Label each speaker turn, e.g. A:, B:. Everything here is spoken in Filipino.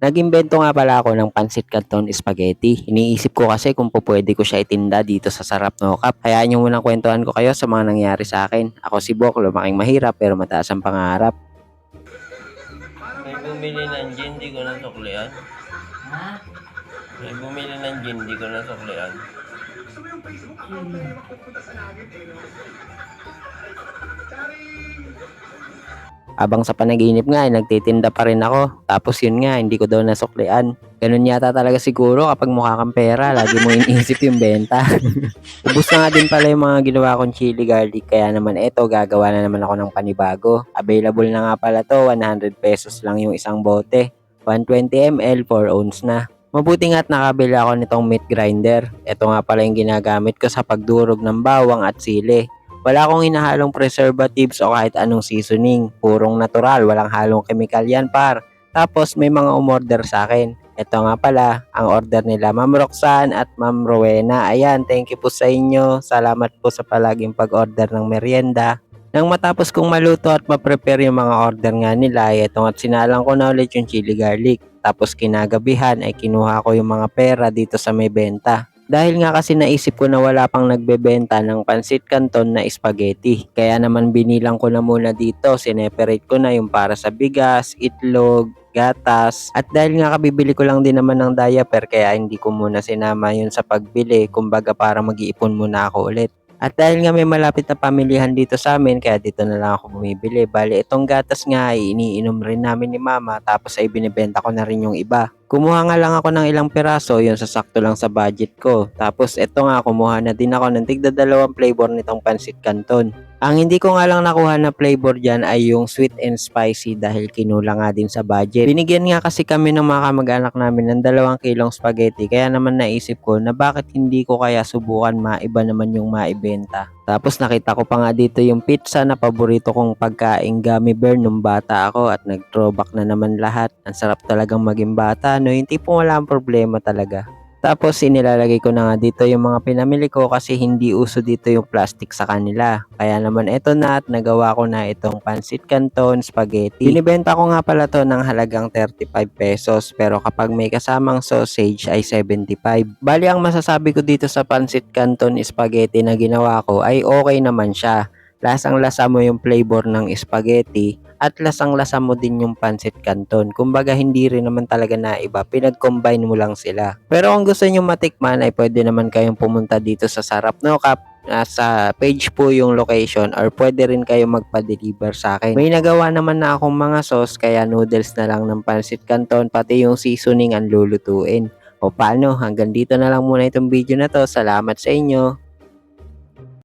A: Nag-imbento nga pala ako ng pansit canton spaghetti. Iniisip ko kasi kung po pwede ko siya itinda dito sa Sarap No Cup. Hayaan niyo munang kwentuhan ko kayo sa mga nangyari sa akin. Ako si Bok, lumaking mahirap pero mataas ang pangarap.
B: May bumili ng gin, di ko nasuklian.
C: Ha?
B: May bumili ng gin, di ko nasuklian.
A: Abang sa panaginip nga, ay nagtitinda pa rin ako. Tapos yun nga, hindi ko daw nasuklian. Ganun yata talaga siguro kapag mukha kang pera, lagi mo iniisip yung benta. Ubus na nga din pala yung mga ginawa kong chili garlic, kaya naman eto, gagawa na naman ako ng panibago. Available na nga pala to, 100 pesos lang yung isang bote. 120 ml, 4 ounce na. Mabuti nga at nakabili ako nitong meat grinder. Ito nga pala yung ginagamit ko sa pagdurog ng bawang at sili. Wala akong hinahalong preservatives o kahit anong seasoning. Purong natural, walang halong chemical yan par. Tapos may mga umorder sa akin. Ito nga pala, ang order nila Ma'am Roxanne at Ma'am Rowena. Ayan, thank you po sa inyo. Salamat po sa palaging pag-order ng merienda. Nang matapos kong maluto at ma-prepare yung mga order nga nila, ito at sinalang ko na ulit yung chili garlic. Tapos kinagabihan ay kinuha ko yung mga pera dito sa may benta. Dahil nga kasi naisip ko na wala pang nagbebenta ng pansit canton na spaghetti. Kaya naman binilang ko na muna dito, sineperate ko na yung para sa bigas, itlog, gatas. At dahil nga kabibili ko lang din naman ng diaper kaya hindi ko muna sinama yun sa pagbili. Kumbaga para mag-iipon muna ako ulit. At dahil nga may malapit na pamilihan dito sa amin, kaya dito na lang ako bumibili. Bali, itong gatas nga ay iniinom rin namin ni mama, tapos ay binibenta ko na rin yung iba. Kumuha nga lang ako ng ilang piraso, yun sasakto lang sa budget ko. Tapos ito nga, kumuha na din ako ng tigda dalawang flavor nitong pansit canton. Ang hindi ko nga lang nakuha na flavor dyan ay yung sweet and spicy dahil kinulang nga din sa budget. Binigyan nga kasi kami ng mga kamag-anak namin ng dalawang kilong spaghetti kaya naman naisip ko na bakit hindi ko kaya subukan maiba naman yung maibenta. Tapos nakita ko pa nga dito yung pizza na paborito kong pagkain gummy bear nung bata ako at nag-throwback na naman lahat. Ang sarap talagang maging bata no, yung tipong wala ang problema talaga. Tapos inilalagay ko na nga dito yung mga pinamili ko kasi hindi uso dito yung plastic sa kanila. Kaya naman eto na at nagawa ko na itong pansit canton spaghetti. Binibenta ko nga pala to ng halagang 35 pesos pero kapag may kasamang sausage ay 75. Bali ang masasabi ko dito sa pansit canton spaghetti na ginawa ko ay okay naman siya. Lasang lasa mo yung flavor ng spaghetti at lasang lasa mo din yung pancit canton. Kumbaga hindi rin naman talaga na iba, pinag-combine mo lang sila. Pero kung gusto nyo matikman ay pwede naman kayong pumunta dito sa Sarap No Cup nasa page po yung location or pwede rin kayo magpa-deliver sa akin. May nagawa naman na akong mga sauce kaya noodles na lang ng pancit canton pati yung seasoning ang lulutuin. O paano, hanggang dito na lang muna itong video na to. Salamat sa inyo.